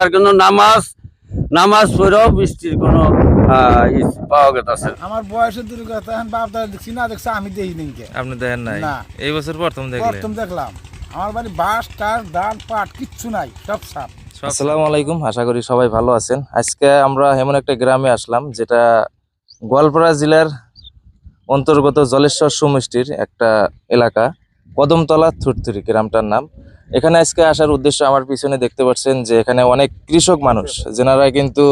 আর কোনো নামাজ নামাজ পড়েও বৃষ্টির কোনো পাওয়া গেছে আমার বয়সের দুর্গতা এখন বাপ দাদা দেখছি না দেখছি আমি দেখি নিকে আপনি দেখেন নাই? এই বছর প্রথম দেখলেন? প্রথম দেখলাম। আমার বাড়ি বাঁশ টাস ধান পাট কিচ্ছু নাই সব সাপ। আসসালামু আলাইকুম আশা করি সবাই ভালো আছেন। আজকে আমরা এমন একটা গ্রামে আসলাম যেটা গোয়ালপাড়া জেলার অন্তর্গত জলেশ্বর সমষ্টির একটা এলাকা কদমতলা থুরথুরি গ্রামটার নাম। এখানে আজকে আসার উদ্দেশ্য আমার পিছনে দেখতে পাচ্ছেন যে এখানে অনেক কৃষক মানুষ, যেনারা কিন্তু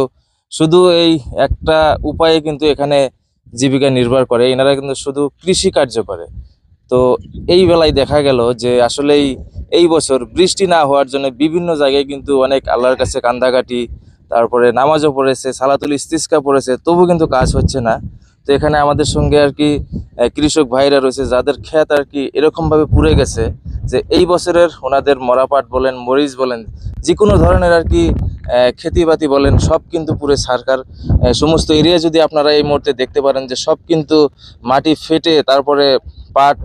শুধু এই একটা উপায়ে কিন্তু এখানে জীবিকা নির্ভর করে, এনারা কিন্তু শুধু কৃষি কার্য করে। তো এই বেলায় দেখা গেল যে আসলেই এই বছর বৃষ্টি না হওয়ার জন্য বিভিন্ন জায়গায় কিন্তু অনেক আল্লাহর কাছে কান্দাকাটি, তারপরে নামাজও পড়েছে, সালাতুল ইস্তিস্কা পড়েছে, তবু কিন্তু কাজ হচ্ছে না। তো এখানে আমাদের সঙ্গে আর কি কৃষক ভাইরা রয়েছে, যাদের ক্ষেত আর কি এরকমভাবে পুড়ে গেছে যে এই বছরের ওনাদের মরাপাট বলেন মরিচ বলেন যে কোনো ধরনের আর কি খেতিবাতি বলেন সব কিন্তু পুরো সরকার সমস্ত এরিয়া যদি আপনারা এই মুহূর্তে দেখতে পারেন যে সব কিন্তু মাটি ফেটে তারপরে পাট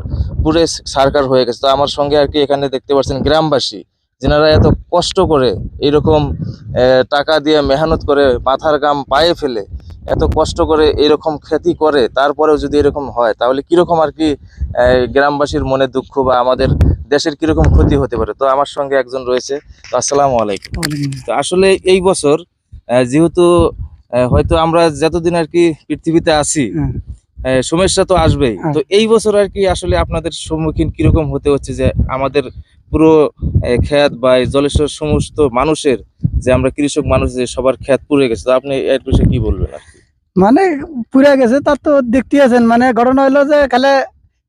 পুরে সারকার হয়ে গেছে। তো আমার সঙ্গে আর কি এখানে দেখতে পাচ্ছেন গ্রামবাসী যেনারা এত কষ্ট করে এইরকম আহ, টাকা দিয়ে মেহনত করে মাথার গাম পায়ে ফেলে এত কষ্ট করে এরকম খেতি করে তারপরেও যদি এরকম হয় তাহলে কীরকম আর কি গ্রামবাসীর মনে দুঃখ বা আমাদের দেশের কীরকম ক্ষতি হতে পারে? তো আমার সঙ্গে একজন রয়েছে। তো আসসালামু আলাইকুম। তো আসলে এই বছর যেহেতু হয়তো আমরা যতদিন আর কি পৃথিবীতে আছি সমস্যা তো আসবেই। হ্যাঁ। তো এই বছর আর কি আসলে আপনাদের সম্মুখীন কীরকম হতে হচ্ছে যে আমাদের পুরো ক্ষেত বা জলেশ্বর সমস্ত মানুষের যে আমরা কৃষক মানুষ যে সবার ক্ষেত পুড়ে গেছে তো আপনি এর বিষয়ে কি বলবেন আর কি? মানে পুরে গেছে তার তো দেখতে আছেন। মানে ঘটনা হইল যে খালে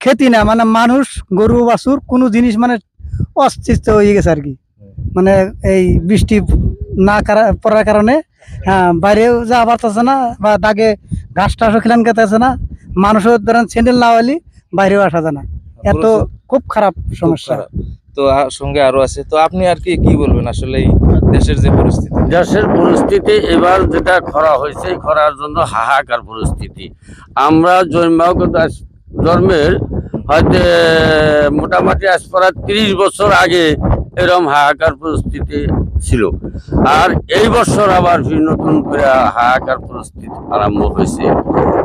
খেতি না মানে মানুষ গরু বাছুর কোনো জিনিস মানে অস্তিত্ব হয়ে গেছে আর কি। মানে এই বৃষ্টি না কারা- পড়ার কারণে হ্যাঁ বাইরেও যাওয়া পারতেছে না বা দাগে ঘাস টাসও খেলান খেতেছে না। মানুষের ধরেন স্যান্ডেল না হলে বাইরেও আসা যায় না। এত খুব খারাপ সমস্যা। তো সঙ্গে আরও আছে। তো আপনি আর কি কি বলবেন আসলে এই দেশের যে পরিস্থিতি? দেশের পরিস্থিতি এবার যেটা খরা হয়েছে খরার জন্য হাহাকার পরিস্থিতি। আমরা জন্মাগত আজ- জন্মের, হয়তো, মোটামুটি আজ প্রায় তিরিশ বছর আগে এরকম হাহাকার পরিস্থিতি ছিল। আর এই বছর আবার নতুন করে হাহাকার পরিস্থিতি আরম্ভ হয়েছে।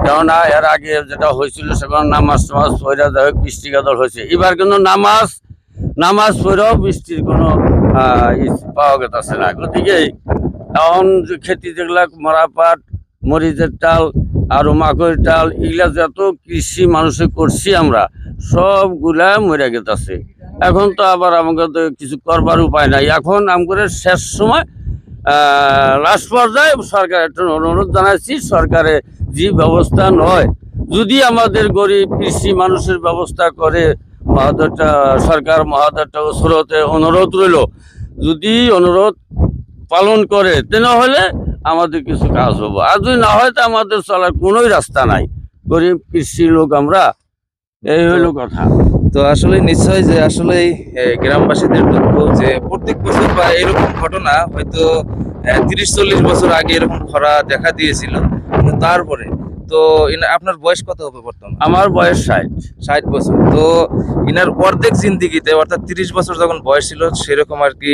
কেননা এর আগে যেটা হয়েছিল সেখানে নামাজ টামাজ পয়রা যাই হোক, বৃষ্টি কাদল হয়েছে। এবার কিন্তু নামাজ নামাজ পড়েও বৃষ্টির কোনো পাওয়া গেছে না। গতিকে এখন খেতি যেগুলা মরাপাট মরিচের টাল আর মাকড় টাল এগুলা যত কৃষি মানুষে করছি আমরা, সবগুলা মরে গেতেছে। এখন তো আবার আমাকে তো কিছু করবার উপায় নাই। এখন আমাদের শেষ সময় লাস্ট পর্যায়ে সরকার একটা অনুরোধ জানাচ্ছি সরকারে যে ব্যবস্থা নয়, যদি আমাদের গরিব কৃষি মানুষের ব্যবস্থা করে মহাদরটা সরকার মহাদরটা স্রোতে অনুরোধ রইল। যদি অনুরোধ পালন করে হলে আমাদের কিছু কাজ হব। আর যদি না হয় তো আমাদের চলার কোনোই রাস্তা নাই। গরিব কৃষি লোক আমরা এই হইল কথা। তো আসলে নিশ্চয় যে আসলে গ্রামবাসীদের দুঃখ যে প্রত্যেক বছর বা এরকম ঘটনা হয়তো তিরিশ চল্লিশ বছর আগে এরকম খরা দেখা দিয়েছিল। তারপরে তো আপনার বয়স কত হবে বর্তমান? আমার বয়স ষাট। ষাট বছর। তো ইনার অর্ধেক জিন্দিগিতে অর্থাৎ তিরিশ বছর যখন বয়স ছিল সেরকম আর কি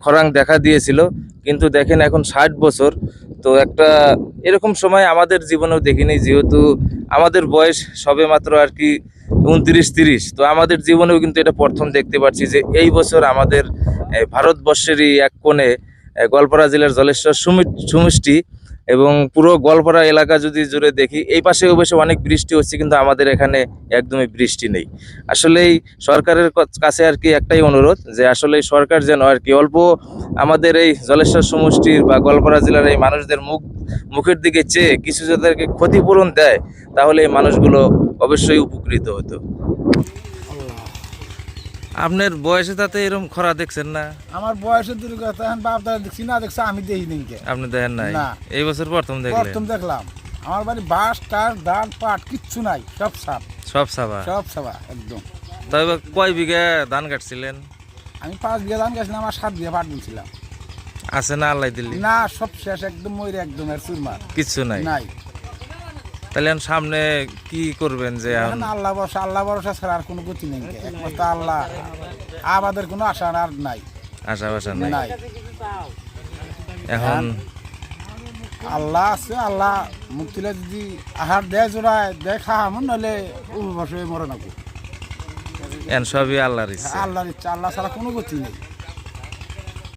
খরাং দেখা দিয়েছিল। কিন্তু দেখেন এখন ষাট বছর তো একটা এরকম সময় আমাদের জীবনেও দেখিনি যেহেতু আমাদের বয়স সবে মাত্র আর কি উনত্রিশ তিরিশ। তো আমাদের জীবনেও কিন্তু এটা প্রথম দেখতে পাচ্ছি যে এই বছর আমাদের ভারতবর্ষেরই এক কোণে গোয়ালপাড়া জেলার জলেশ্বর সুমি- সমষ্টি এবং পুরো গোয়ালপাড়া এলাকা যদি জুড়ে দেখি, এই পাশে অবশ্য অনেক বৃষ্টি হচ্ছে, কিন্তু আমাদের এখানে একদমই বৃষ্টি নেই। আসলেই সরকারের কাছে আর কি একটাই অনুরোধ যে আসলে সরকার যেন আর কি অল্প আমাদের এই জলেশ্বর সমষ্টির বা গোয়ালপাড়া জেলার এই মানুষদের মুখ, মুখের দিকে চেয়ে কিছু যাদেরকে ক্ষতিপূরণ দেয়, তাহলে এই মানুষগুলো অবশ্যই উপকৃত হতো। আপনার বয়সে তাতে এরকম খরা দেখছেন না? আমার বয়সের দুর্গতা এখন বাপ দাদা দেখছি না দেখছি আমি দেখি নিকে আপনি দেখেন নাই? না। এই বছর প্রথম দেখলেন? প্রথম দেখলাম। আমার বাড়ি বাস টাস ধান পাট কিচ্ছু নাই সব সাপ। সব সাবা সব সাবা একদম। তবে কয় বিঘা ধান কাটছিলেন? আমি পাঁচ বিঘা ধান কাটছিলাম আমার সাত বিঘা পাট দিয়েছিলাম আছে না আল্লাহ দিল্লি? না সব শেষ একদম ময়ূর একদম এর চুরমার। কিচ্ছু নাই? নাই। তাহলে সামনে কি করবেন যে আল্লাহ ভরসা আল্লাহ ভরসা ছাড়া আর কোনো গতি নেই। একমাত্র আল্লাহ। আমাদের কোনো আশা আর নাই। আশা বাসা নাই। এখন? আল্লাহ আছে আল্লাহ মুক্তিলে যদি আহার দেয় জোড়ায় দেয় খাহামো নাহলে উপবাসে মরে নাকো। এখন সবই আল্লাহর ইচ্ছা। আল্লাহর ইচ্ছা আল্লাহ ছাড়া কোনো গতি নেই।